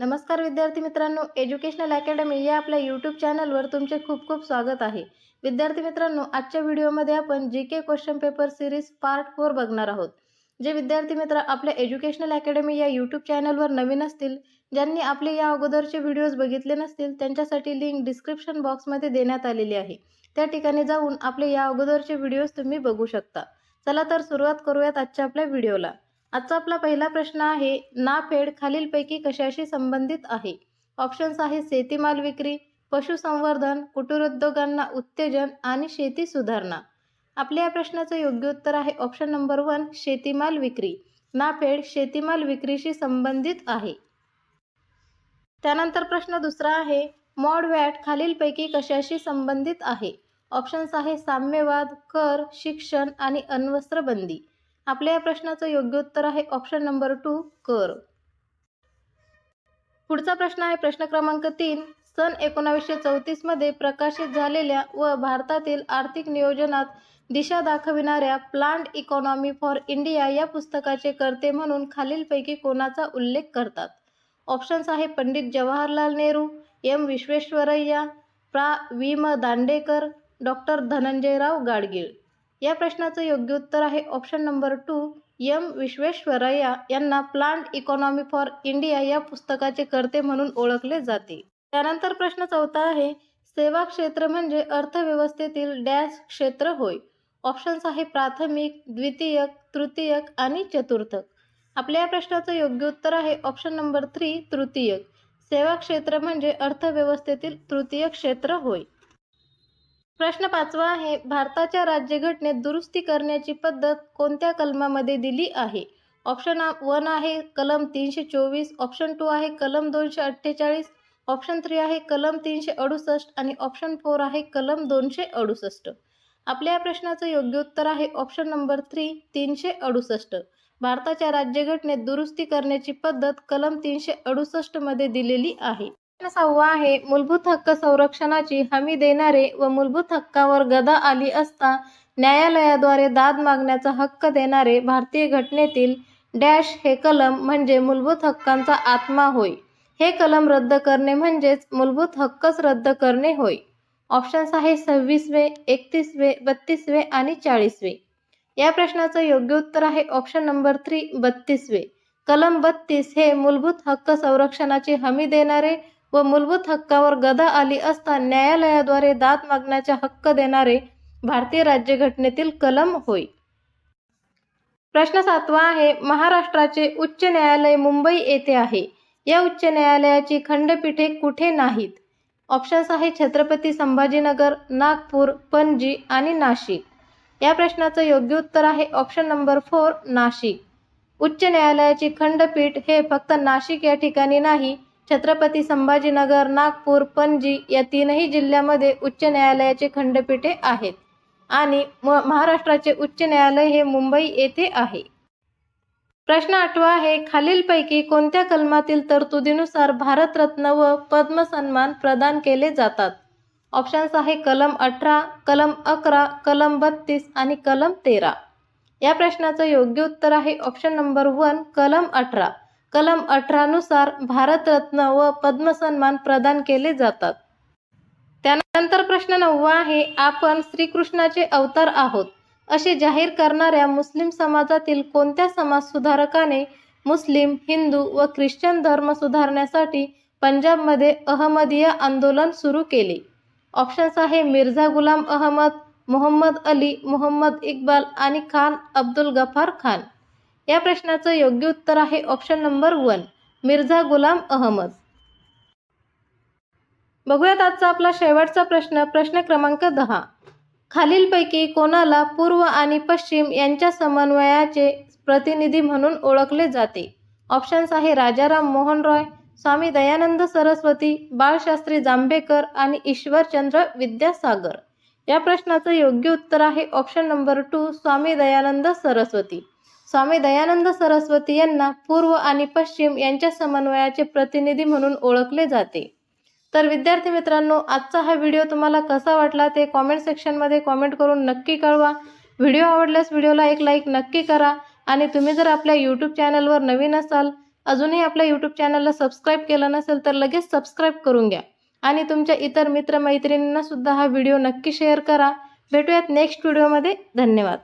नमस्कार विद्यार्थी मित्रांनो एज्युकेशनल अकॅडमी या आपल्या यूट्यूब चॅनलवर तुमचे खूप खूप स्वागत आहे. विद्यार्थी मित्रांनो आजच्या व्हिडिओमध्ये आपण G K question paper series part four बघणार आहोत. जे विद्यार्थी मित्र आपल्या एज्युकेशनल अकॅडमी या यूट्यूब चॅनलवर नवीन असतील ज्यांनी आपले या अगोदरचे व्हिडिओज बघितले नसतील त्यांच्यासाठी लिंक डिस्क्रिप्शन बॉक्समध्ये देण्यात आलेली आहे. त्या ठिकाणी जाऊन आपले या अगोदरचे व्हिडिओज तुम्ही बघू शकता. चला तर सुरुवात करूयात आजच्या आपल्या व्हिडिओला आजचा आपला पहिला प्रश्न आहे नाफेड खालीलपैकी कशाशी संबंधित आहे? ऑप्शन्स आहे शेतीमाल विक्री पशुसंवर्धन कुटीरोद्योगांना उत्तेजन आणि शेती सुधारणा. आपल्या या प्रश्नाचं योग्य उत्तर आहे ऑप्शन नंबर वन शेतीमाल विक्री. नाफेड शेतीमाल विक्रीशी संबंधित आहे. त्यानंतर प्रश्न दुसरा आहे मॉड वॅट खालीलपैकी कशाशी संबंधित आहे? ऑप्शन्स आहे साम्यवाद कर शिक्षण आणि अण्वस्त्र बंदी आपल्या या प्रश्नाचं योग्य उत्तर आहे ऑप्शन नंबर टू कर. पुढचा प्रश्न आहे प्रश्न क्रमांक तीन सन एकोणावीसशे चौतीसमध्ये प्रकाशित झालेल्या व भारतातील आर्थिक नियोजनात दिशा दाखविणाऱ्या प्लांट इकॉनॉमी फॉर इंडिया या पुस्तकाचे कर्ते म्हणून खालीलपैकी कोणाचा उल्लेख करतात? ऑप्शन्स आहे पंडित जवाहरलाल नेहरू एम विश्वेश्वरय्या प्रा. वि. म. दांडेकर डॉक्टर धनंजयराव गाडगीळ. या प्रश्नाचं योग्य उत्तर आहे option number two M Visvesvaraya यांना प्लांट इकॉनॉमी फॉर इंडिया या पुस्तकाचे कर्ते म्हणून ओळखले जाते. त्यानंतर प्रश्न चौथा आहे सेवा क्षेत्र म्हणजे अर्थव्यवस्थेतील डॅश क्षेत्र होय. ऑप्शन्स आहे प्राथमिक द्वितीयक तृतीयक आणि चतुर्थक. आपल्या या प्रश्नाचं योग्य उत्तर आहे ऑप्शन नंबर थ्री तृतीयक. सेवा क्षेत्र म्हणजे अर्थव्यवस्थेतील तृतीय क्षेत्र होय. प्रश्न पाचवा आहे भारताच्या राज्यघटनेत दुरुस्ती करण्याची पद्धत कोणत्या कलमामध्ये दिली आहे? ऑप्शन वन आहे कलम तीनशे चोवीस. ऑप्शन टू आहे कलम दोनशे अठ्ठेचाळीस. ऑप्शन थ्री आहे कलम तीनशे अडुसष्ट. आणि ऑप्शन फोर आहे कलम दोनशे अडुसष्ट. आपल्या या प्रश्नाचं योग्य उत्तर आहे ऑप्शन नंबर थ्री तीनशे अडुसष्ट. भारताच्या राज्यघटनेत दुरुस्ती करण्याची पद्धत कलम तीनशे अडुसष्टमध्ये दिलेली आहे. सहावा आहे. मूलभूत हक्क संरक्षणाची हमी देणारे व मूलभूत हक्कावर गदा आली असता न्यायालयाद्वारे दाद मागण्याचा हक्क देणारे भारतीय घटनेतील डॅश हे कलम म्हणजे मूलभूत हक्कांचा आत्मा होय. हे कलम रद्द करणे म्हणजेच मूलभूत हक्कच रद्द करणे होय. ऑप्शन्स आहे सव्वीसवे एकतीसवे बत्तीसवे आणि चाळीसवे. या प्रश्नाचं योग्य उत्तर आहे ऑप्शन नंबर थ्री बत्तीसवे. कलम बत्तीस हे मूलभूत हक्क संरक्षणाची हमी देणारे व मूलभूत हक्कावर गदा आली असता न्यायालयाद्वारे दाद मागण्याचा हक्क देणारे भारतीय राज्यघटनेतील कलम होय. प्रश्न सातवा आहे महाराष्ट्राचे उच्च न्यायालय मुंबई येथे आहे. या उच्च न्यायालयाची खंडपीठे कुठे नाहीत? ऑप्शन्स आहे छत्रपती संभाजीनगर नागपूर पणजी आणि नाशिक. या प्रश्नाचं योग्य उत्तर आहे ऑप्शन नंबर फोर नाशिक. उच्च न्यायालयाची खंडपीठ हे फक्त नाशिक या ठिकाणी नाही छत्रपती संभाजीनगर नागपूर पणजी या तीनही जिल्ह्यामध्ये उच्च न्यायालयाचे खंडपीठे आहेत आणि म महाराष्ट्राचे उच्च न्यायालय हे मुंबई येथे आहे. प्रश्न आठवा आहे खालीलपैकी कोणत्या कलमातील तरतुदीनुसार भारतरत्न व पद्म सन्मान प्रदान केले जातात? ऑप्शन्स आहे कलम अठरा कलम अकरा कलम बत्तीस आणि कलम तेरा. या प्रश्नाचं योग्य उत्तर आहे ऑप्शन नंबर वन कलम अठरा. कलम अठरानुसार भारतरत्न व पद्मसन्मान प्रदान केले जातात. त्यानंतर प्रश्न नववा आहे आपण श्रीकृष्णाचे अवतार आहोत. असे जाहीर करणाऱ्या मुस्लिम समाजातील कोणत्या समाज सुधारकाने मुस्लिम हिंदू व ख्रिश्चन धर्म सुधारण्यासाठी पंजाबमध्ये अहमदिया आंदोलन सुरू केले? ऑप्शन्स आहे मिर्झा गुलाम अहमद मोहम्मद अली मोहम्मद इक्बाल आणि खान अब्दुल गफार खान. या प्रश्नाचं योग्य उत्तर आहे option number one Mirza Ghulam Ahmad. बघूयात आजचा आपला शेवटचा प्रश्न प्रश्न क्रमांक दहा. खालीलपैकी कोणाला पूर्व आणि पश्चिम यांच्या समन्वयाचे प्रतिनिधी म्हणून ओळखले जाते? ऑप्शन्स आहे राजाराम मोहन रॉय स्वामी दयानंद सरस्वती बाळशास्त्री जांभेकर आणि ईश्वरचंद्र विद्यासागर. या प्रश्नाचं योग्य उत्तर आहे option number two Swami Dayanand Saraswati. Swami Dayanand Saraswati यांना पूर्व आणि पश्चिम यांच्या समन्वयाचे प्रतिनिधी म्हणून ओळखले जाते. तर विद्यार्थी मित्रांनो आजचा हा व्हिडिओ तुम्हाला कसा वाटला ते कॉमेंट सेक्शनमध्ये कॉमेंट करून नक्की कळवा. व्हिडिओ आवडल्यास व्हिडिओला एक लाईक नक्की करा आणि तुम्ही जर आपल्या यूट्यूब चॅनलवर नवीन असाल अजूनही आपल्या यूट्यूब चॅनलला सबस्क्राईब केलं नसेल तर लगेच सबस्क्राईब करून घ्या. आणि तुमच्या इतर मित्रमैत्रिणींना सुद्धा हा व्हिडिओ नक्की शेअर करा. भेटूयात नेक्स्ट व्हिडिओमध्ये धन्यवाद.